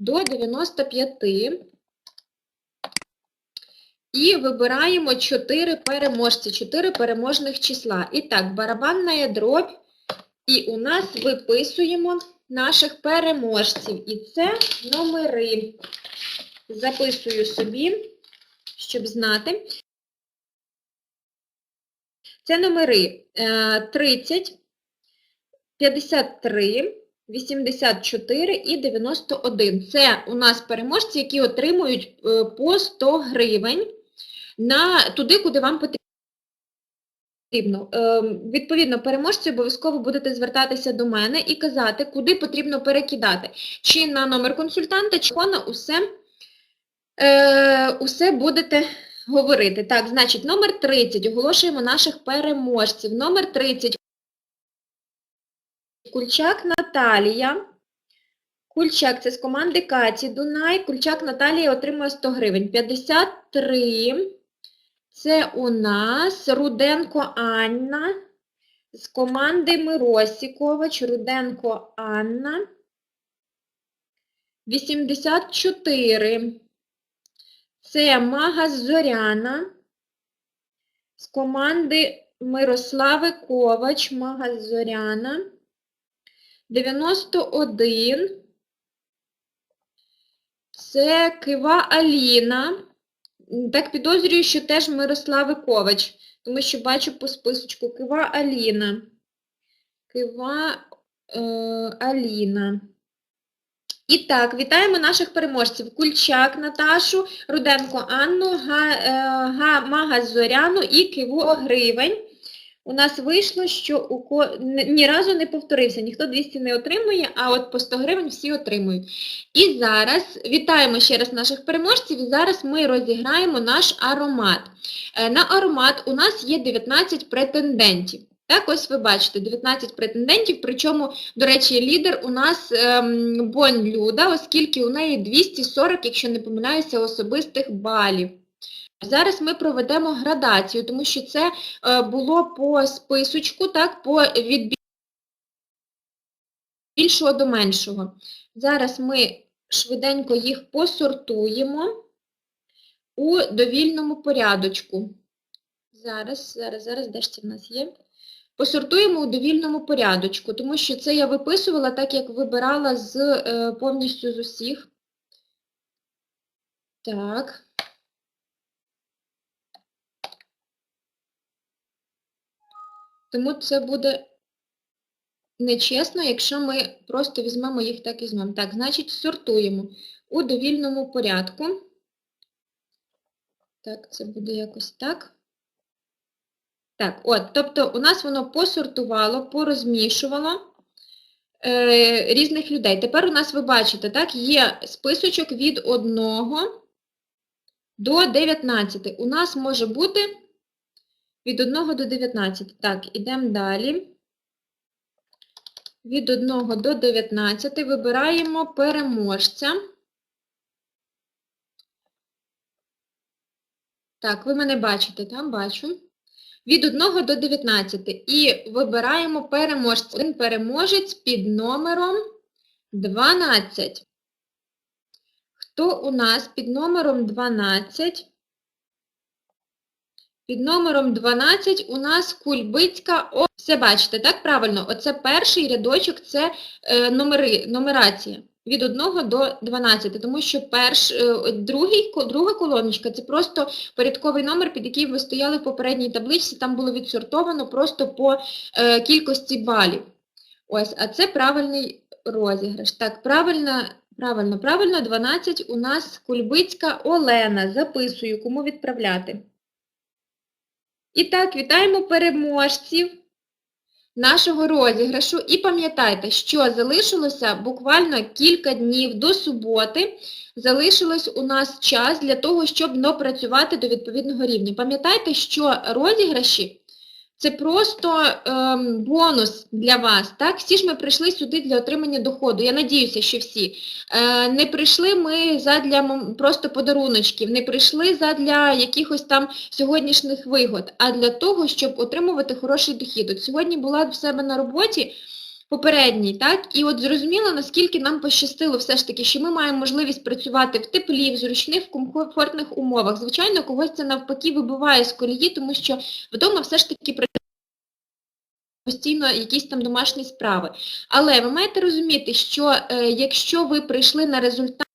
до 95. І вибираємо 4 переможці, 4 переможних числа. І так, барабанна дробь. І у нас виписуємо наших переможців. І це номери. Записую собі, щоб знати. Це номери е, 30, 53, 84 і 91. Це у нас переможці, які отримують е, по 100 гривень на туди, куди вам потрібно. Е, Відповідно, переможці обов'язково будете звертатися до мене і казати, куди потрібно перекидати. Чи на номер консультанта, чи на усе, е, усе будете говорити. Так, значить, номер 30. Оголошуємо наших переможців. Номер 30. Кульчак Наталія. Кульчак, це з команди Каті Дунай. Кульчак Наталія отримує 100 гривень. 53. Це у нас Руденко Анна. З команди Миросікович. Руденко Анна. 84. Це Магас Зоряна. З команди Мирослави Ковач. Магас Зоряна. 91. Це Кива Аліна. Так підозрюю, що теж Мирослави Ковач, тому що бачу по списочку Кива Аліна. Кива е, Аліна. І так, вітаємо наших переможців. Кульчак Наташу, Руденко Анну, Га, е, Га, Мага Зоряну і Киву Гривень. У нас вийшло, що у ко... ні разу не повторився, ніхто 200 не отримує, а от по 100 гривень всі отримують. І зараз вітаємо ще раз наших переможців, зараз ми розіграємо наш аромат. Е, На аромат у нас є 19 претендентів. Так, ось ви бачите, 19 претендентів, причому, до речі, лідер у нас ем, Бонь Люда, оскільки у неї 240, якщо не помиляюся, особистих балів. Зараз ми проведемо градацію, тому що це е, було по списочку, так, по від більшого до меншого. Зараз ми швиденько їх посортуємо у довільному порядочку. Зараз, зараз, зараз, де ж це в нас є? Посортуємо у довільному порядочку, тому що це я виписувала так, як вибирала з е, повністю з усіх. Так. Тому це буде нечесно, якщо ми просто візьмемо їх так і візьмемо. Так, значить, сортуємо у довільному порядку. Так, це буде якось так. Так, от, тобто у нас воно посортувало, порозмішувало е, різних людей. Тепер у нас, ви бачите, так, є списочок від 1 до 19. У нас може бути від 1 до 19. Так, ідемо далі. Від 1 до 19 вибираємо переможця. Так, ви мене бачите, там бачу. Від 1 до 19. І вибираємо переможця. Один переможець під номером 12. Хто у нас під номером 12? Під номером 12 у нас Кульбицька О. Все бачите, так правильно? Оце перший рядочок, це е, номери, нумерація. Від 1 до 12, тому що перш, е, другий, друга колоночка це просто порядковий номер, під який ви стояли в попередній табличці, там було відсортовано просто по е, кількості балів. Ось, а це правильний розіграш. Так, правильно, правильно, правильно, 12 у нас Кульбицька Олена. Записую, кому відправляти. І так, вітаємо переможців нашого розіграшу. І пам'ятайте, що залишилося буквально кілька днів до суботи. Залишилось у нас час для того, щоб допрацювати до відповідного рівня. Пам'ятайте, що розіграші це просто ем, бонус для вас. Так? Всі ж ми прийшли сюди для отримання доходу. Я надіюся, що всі. Е, не прийшли ми задля просто подаруночків, не прийшли задля якихось там сьогоднішніх вигод, а для того, щоб отримувати хороший дохід. От сьогодні була в себе на роботі, попередній, так? І от зрозуміло, наскільки нам пощастило все ж таки, що ми маємо можливість працювати в теплі, в зручних, в комфортних умовах. Звичайно, когось це навпаки вибиває з колії, тому що вдома все ж таки постійно якісь там домашні справи. Але ви маєте розуміти, що е, якщо ви прийшли на результат,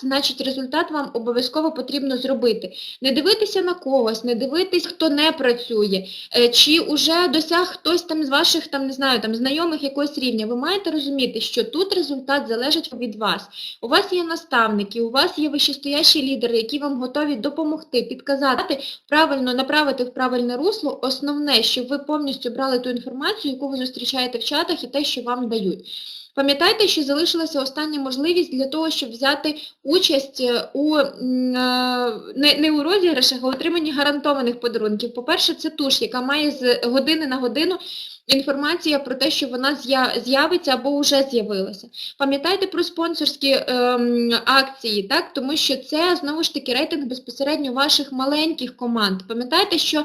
значить результат вам обов'язково потрібно зробити. Не дивитися на когось, не дивитись, хто не працює, е, чи вже досяг хтось там з ваших там, не знаю, там, знайомих якогось рівня. Ви маєте розуміти, що тут результат залежить від вас. У вас є наставники, у вас є вищестоящі лідери, які вам готові допомогти, підказати, правильно направити в правильне русло. Основне, щоб ви повністю брали ту інформацію, яку ви зустрічаєте в чатах і те, що вам дають. Пам'ятайте, що залишилася остання можливість для того, щоб взяти участь е, у е, не, не у розіграшах, а у отриманні гарантованих подарунків. По-перше, це туш, яка має з години на годину інформація про те, що вона з'явиться або вже з'явилася. Пам'ятайте про спонсорські ем, акції, так? тому що це, знову ж таки, рейтинг безпосередньо ваших маленьких команд. Пам'ятайте, що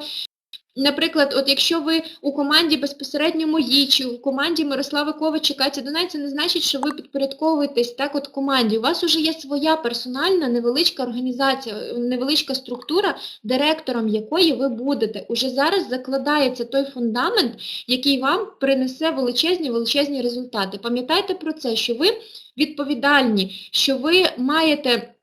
Наприклад, от якщо ви у команді безпосередньо мої, чи у команді Мирослави Ковача, Каті Донай, це не значить, що ви підпорядковуєтесь так от команді. У вас вже є своя персональна невеличка організація, невеличка структура, директором якої ви будете. Уже зараз закладається той фундамент, який вам принесе величезні величезні результати. Пам'ятайте про це, що ви відповідальні, що ви маєте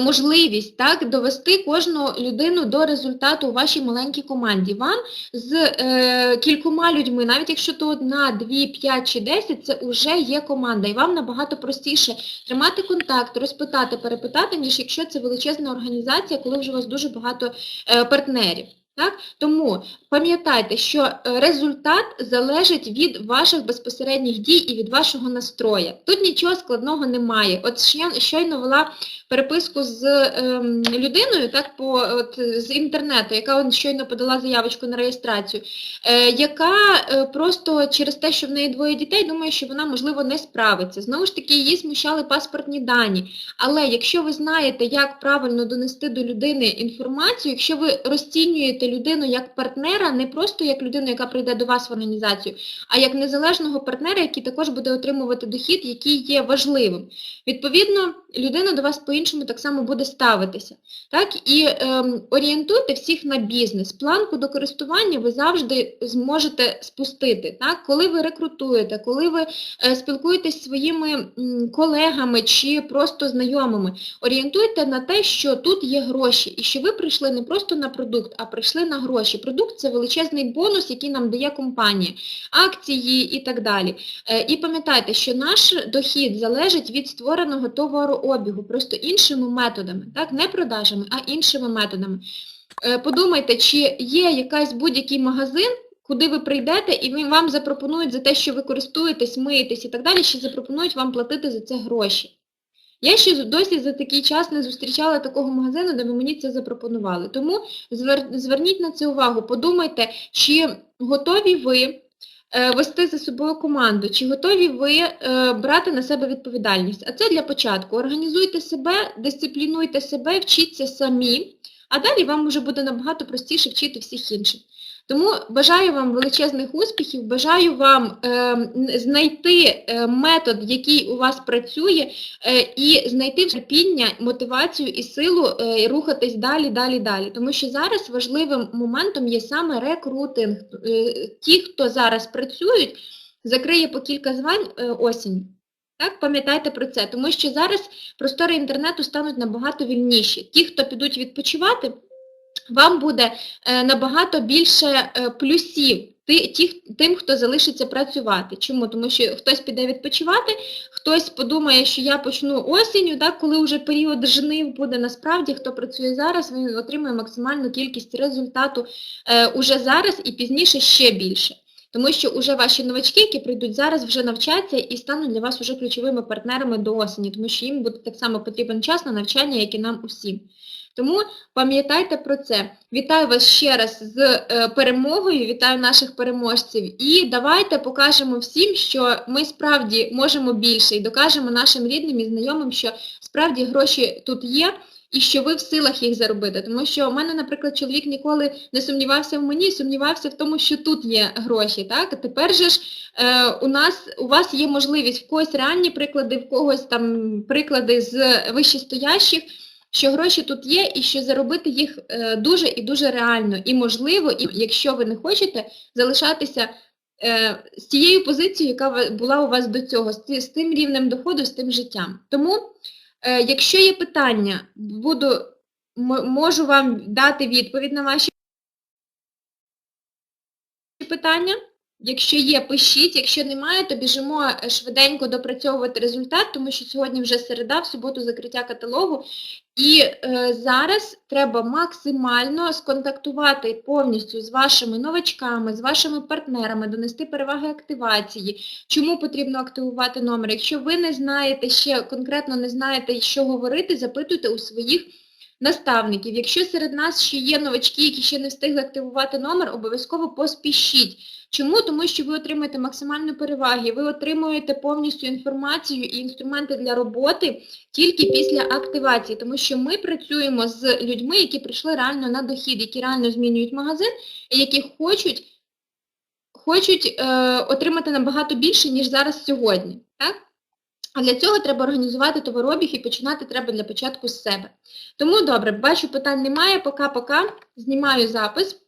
можливість так, довести кожну людину до результату у вашій маленькій команді. Вам з е, кількома людьми, навіть якщо то одна, дві, п'ять чи десять, це вже є команда. І вам набагато простіше тримати контакт, розпитати, перепитати, ніж якщо це величезна організація, коли вже у вас дуже багато е, партнерів. Так? Тому пам'ятайте, що е, результат залежить від ваших безпосередніх дій і від вашого настрою. Тут нічого складного немає. От щойно вела переписку з ем, людиною, так, по, от, з інтернету, яка щойно подала заявочку на реєстрацію, е, яка е, просто через те, що в неї двоє дітей, думає, що вона, можливо, не справиться. Знову ж таки, її смущали паспортні дані. Але якщо ви знаєте, як правильно донести до людини інформацію, якщо ви розцінюєте людину як партнера, не просто як людину, яка прийде до вас в організацію, а як незалежного партнера, який також буде отримувати дохід, який є важливим. Відповідно, людина до вас по-іншому так само буде ставитися. Так? І ем, орієнтуйте всіх на бізнес. Планку до користування ви завжди зможете спустити. Так? Коли ви рекрутуєте, коли ви е, спілкуєтесь зі своїми м, колегами чи просто знайомими, орієнтуйте на те, що тут є гроші, і що ви прийшли не просто на продукт, а прийшли на гроші. Продукт це величезний бонус, який нам дає компанія, акції і так далі. Е, і пам'ятайте, що наш дохід залежить від створеного товарообігу, просто іншими методами, так, не продажами, а іншими методами. Е, подумайте, чи є якийсь будь-який магазин, куди ви прийдете, і вам запропонують за те, що ви користуєтесь, миєтесь і так далі, ще запропонують вам платити за це гроші. Я ще досі за такий час не зустрічала такого магазину, де ви мені це запропонували. Тому зверніть на це увагу, подумайте, чи готові ви вести за собою команду, чи готові ви е, брати на себе відповідальність. А це для початку. Організуйте себе, дисциплінуйте себе, вчіться самі, а далі вам вже буде набагато простіше вчити всіх інших. Тому бажаю вам величезних успіхів, бажаю вам е, знайти е, метод, який у вас працює, е, і знайти терпіння, мотивацію і силу е, рухатись далі, далі, далі. Тому що зараз важливим моментом є саме рекрутинг. Е, ті, хто зараз працюють, закриє по кілька звань е, осінь. Так, пам'ятайте про це, тому що зараз простори інтернету стануть набагато вільніші. Ті, хто підуть відпочивати, вам буде е, набагато більше е, плюсів тим, хто залишиться працювати. Чому? Тому що хтось піде відпочивати, хтось подумає, що я почну осінню, так, коли вже період жнив буде насправді, хто працює зараз, він отримує максимальну кількість результату е, уже зараз і пізніше ще більше. Тому що вже ваші новачки, які прийдуть зараз, вже навчаться і стануть для вас вже ключовими партнерами до осені, тому що їм буде так само потрібен час на навчання, як і нам усім. Тому пам'ятайте про це. Вітаю вас ще раз з е, перемогою, вітаю наших переможців. І давайте покажемо всім, що ми справді можемо більше і докажемо нашим рідним і знайомим, що справді гроші тут є. І що ви в силах їх заробити. Тому що у мене, наприклад, чоловік ніколи не сумнівався в мені, сумнівався в тому, що тут є гроші. Так? Тепер же ж е, у нас у вас є можливість в когось реальні приклади, в когось там приклади з вищестоящих, що гроші тут є, і що заробити їх е, дуже і дуже реально і можливо, і якщо ви не хочете залишатися е, з тією позицією, яка була у вас до цього, з, тим рівнем доходу, з тим життям. Тому, якщо є питання, буду, можу вам дати відповідь на ваші питання. Якщо є, пишіть, якщо немає, то біжимо е, швиденько допрацьовувати результат, тому що сьогодні вже середа, в суботу закриття каталогу. І е, зараз треба максимально сконтактувати повністю з вашими новачками, з вашими партнерами, донести переваги активації. Чому потрібно активувати номер? Якщо ви не знаєте ще конкретно не знаєте, що говорити, запитуйте у своїх наставників. Якщо серед нас ще є новачки, які ще не встигли активувати номер, обов'язково поспішіть. Чому? Тому що ви отримаєте максимальну переваги, ви отримуєте повністю інформацію і інструменти для роботи тільки після активації, тому що ми працюємо з людьми, які прийшли реально на дохід, які реально змінюють магазин, і які хочуть, хочуть е, отримати набагато більше, ніж зараз сьогодні. Так? А для цього треба організувати товаробіг і починати треба для початку з себе. Тому добре, бачу, питань немає, пока-пока, знімаю запис.